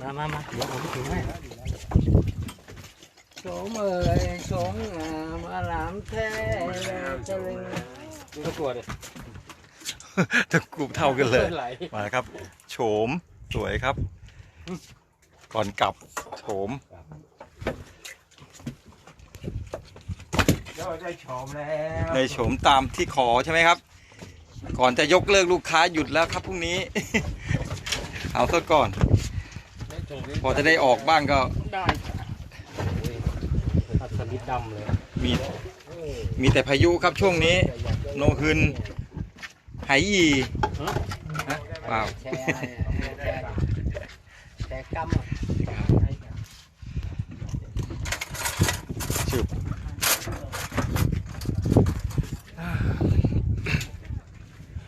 มามามาเดี๋ยวผมถือให้โฉมเอ่ยโฉมงามอารามแท้จะลึงดูตัวดิทั้งกลุ่มเท่ากันเลยไหลมาครับ โฉมสวยครับ ก่อนกลับโฉมยอดได้โฉมแล้วในโฉมตามที่ขอใช่ไหมครับ ก่อนจะยกเลิกลูกค้าหยุดแล้วครับพรุ่งนี้ เอาซะก่อน พอจะได้ออกบ้างก็ได้ตัดสลิดดำเลย มีมีแต่พายุครับช่วงนี้ โนฮึนไหยีฮะเปล่าแชร์แชร์แชร์กำอะชุบ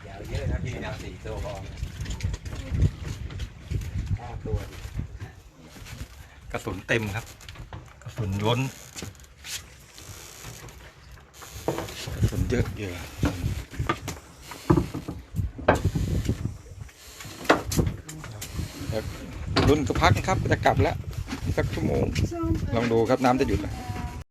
ยาวเยอะนะพี่นะสี่ตัวพอห้า ตัวกระสุนเต็มครับ กระสุนล้น กระสุนเยอะเยอะครับรุ่นก็พักนะครับจะกลับแล้วสักชั่วโมงลองดูครับน้ำจะหยุดไหม